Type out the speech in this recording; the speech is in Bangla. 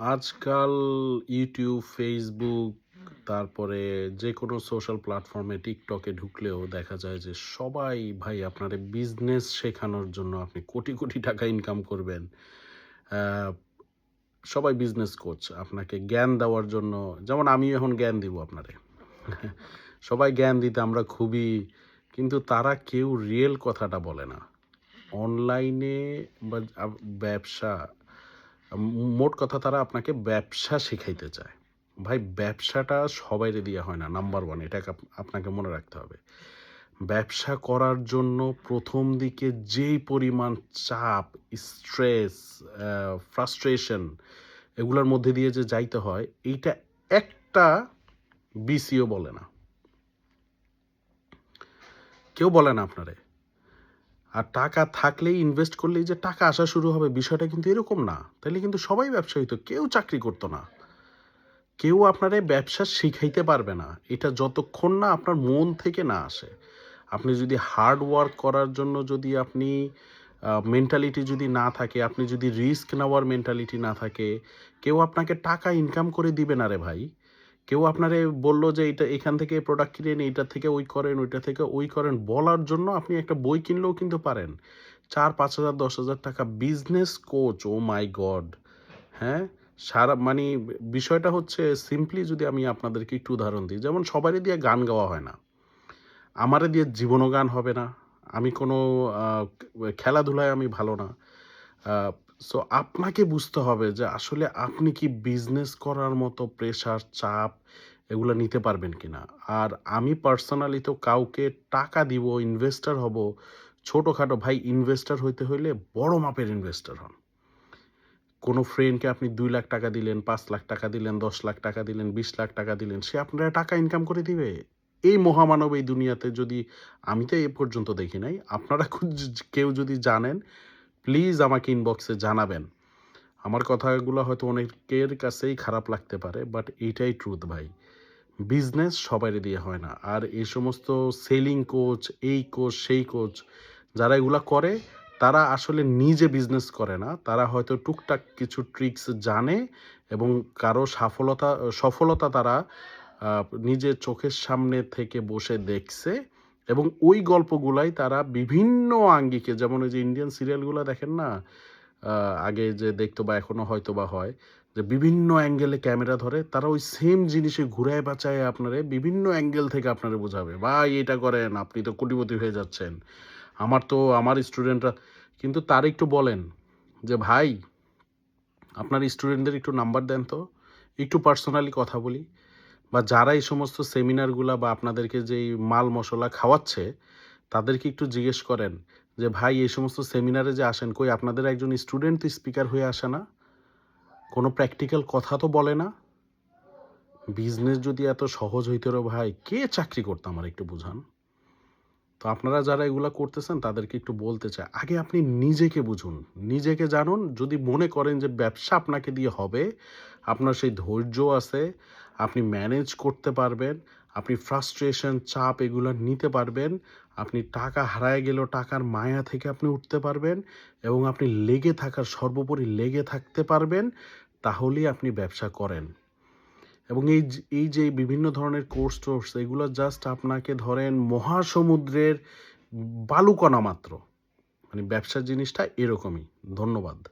আজকাল ইউটিউব, ফেসবুক, তারপরে যে কোনো সোশ্যাল প্ল্যাটফর্মে টিকটকে ঢুকলেও দেখা যায় যে সবাই, ভাই, আপনার বিজনেস শেখানোর জন্য আপনি কোটি কোটি টাকা ইনকাম করবেন। সবাই বিজনেস কোচ আপনাকে জ্ঞান দেওয়ার জন্য, যেমন আমি এখন জ্ঞান দিব আপনারে। সবাই জ্ঞান দিতে আমরা খুবই, কিন্তু তারা কেউ রিয়েল কথাটা বলে না। অনলাইনে বা ব্যবসা মোট কথা তারা আপনাকে ব্যবসা শেখাইতে চায়। ভাই, ব্যবসাটা সবাইরে দিয়ে হয় না নাম্বার ওয়ান এটাকে আপনাকে মনে রাখতে হবে। ব্যবসা করার জন্য প্রথম দিকে যেই পরিমাণ চাপ স্ট্রেস ফ্রাস্ট্রেশন এগুলোর মধ্যে দিয়ে যে যাইতে হয়, এইটা একটা বিসিও বলে না। কেউ বলে না আপনারে। আর টাকা থাকলেই ইনভেস্ট করলেই যে টাকা আসা শুরু হবে বিষয়টা কিন্তু এরকম না। তাহলে কিন্তু সবাই ব্যবসা তো, কেউ চাকরি করতো না। কেউ আপনারে ব্যবসা শিখাইতে পারবে না। এটা যতক্ষণ না আপনার মন থেকে না আসে। আপনি যদি হার্ড ওয়ার্ক করার জন্য যদি আপনি মেন্টালিটি যদি না থাকে, আপনি যদি রিস্ক নেওয়ার মেন্টালিটি না থাকে, কেউ আপনাকে টাকা ইনকাম করে দিবে না রে ভাই। কেউ আপনারে বলল যে এটা এখান থেকে প্রোডাক্ট কিনেন, এইটা থেকে ওই করেন, ওইটা থেকে ওই করেন, বলার জন্য আপনি একটা বই কিনলেও কিন্তু পারেন। চার, পাঁচ হাজার, দশ হাজার টাকা business coach oh my god হ্যাঁ? সারা মানে বিষয়টা হচ্ছে সিম্পলি যদি আমি আপনাদেরকে একটু উদাহরণ দিই, যেমন সবারই দিয়ে গান গাওয়া হয় না, আমারে দিয়ে জীবনও গান হবে না, আমি কোনো খেলাধুলায় আমি ভালো না সো আপনাকে বুঝতে হবে যে আসলে আপনি কি বিজনেস করার মতো প্রেশার চাপ এগুলো নিতে পারবেন কিনা। আর আমি পার্সোনালি তো কাউকে টাকা দিব ইনভেস্টার হব, ছোটোখাটো ভাই ইনভেস্টার হইতে হইলে বড় মাপের ইনভেস্টার হন। কোনো ফ্রেন্ডকে আপনি দুই লাখ টাকা দিলেন, পাঁচ লাখ টাকা দিলেন, দশ লাখ টাকা দিলেন, বিশ লাখ টাকা দিলেন, সে আপনারা টাকা ইনকাম করে দিবে। এই মহামানব এই দুনিয়াতে যদি আমি তো এ পর্যন্ত দেখি নাই, আপনারা কেউ যদি জানেন প্লিজ আমাকে ইনবক্সে জানাবেন। আমার কথাগুলো হয়তো অনেকের কাছেই খারাপ লাগতে পারে বাট এইটাই ট্রুথ ভাই। বিজনেস সবাই দিয়ে হয় না। আর এই সমস্ত সেলিং কোচ এই কোচ সেই কোচ যারা এগুলা করে, তারা আসলে নিজে বিজনেস করে না। তারা হয়তো টুকটাক কিছু ট্রিক্স জানে এবং কারও সফলতা সফলতা তারা নিজের চোখের সামনে থেকে বসে দেখছে। এবং ওই গল্পগুলাই তারা বিভিন্ন আঙ্গিকে, যেমন ওই যে ইন্ডিয়ান সিরিয়ালগুলো দেখেন না? আগে যে দেখতো বা এখনও হয়তো বা হয়, যে বিভিন্ন অ্যাঙ্গেলে ক্যামেরা ধরে, তারা ওই সেম জিনিসে ঘুরায় বাঁচায় আপনারে, বিভিন্ন অ্যাঙ্গেল থেকে আপনারে বোঝাবে। ভাই, এটা করেন, আপনি তো কোটিপতি হয়ে যাচ্ছেন। আমার তো, আমার স্টুডেন্টরা কিন্তু তার একটু বলেন যে, ভাই, আপনার স্টুডেন্টদের একটু নাম্বার দেন তো, একটু পার্সোনালি কথা বলি। বা যারা এই সমস্ত সেমিনারগুলা বা আপনাদেরকে যেই মাল মশলা খাওয়াচ্ছে, তাদেরকে একটু জিজ্ঞেস করেন যে, ভাই, এই সমস্ত সেমিনারে যে আসেন, কই আপনাদের একজন স্টুডেন্ট স্পিকার হয়ে আসে না? কোনো প্র্যাকটিক্যাল কথা তো বলে না? বিজনেস যদি এত সহজ হইতো ভাই, কে চাকরি করতাম আমার একটু বুঝান? তো আপনারা যারা এগুলা করতেছেন, তাদেরকে একটু বলতে চাই। আগে আপনি নিজেকে বুঝুন। নিজেকে জানুন। যদি মনে করেন যে, ব্যবসা আপনাকে দিয়ে হবে, আপনার সেই ধৈর্য আছে আপনি ম্যানেজ করতে পারবেন, আপনি ফ্রাস্ট্রেশন চাপ এগুলো নিতে পারবেন, আপনি টাকা হারায় গেলেও টাকার মায়া থেকে আপনি উঠতে পারবেন এবং আপনি লেগে থাকার, সর্বোপরি লেগে থাকতে পারবেন, তাহলেই আপনি ব্যবসা করেন। এবং এই এই যে বিভিন্ন ধরনের কোর্স টোর্স, এগুলো জাস্ট আপনাকে ধরেন মহাসমুদ্রের বালুকণা মাত্র। মানে ব্যবসার জিনিসটা এরকমই। ধন্যবাদ।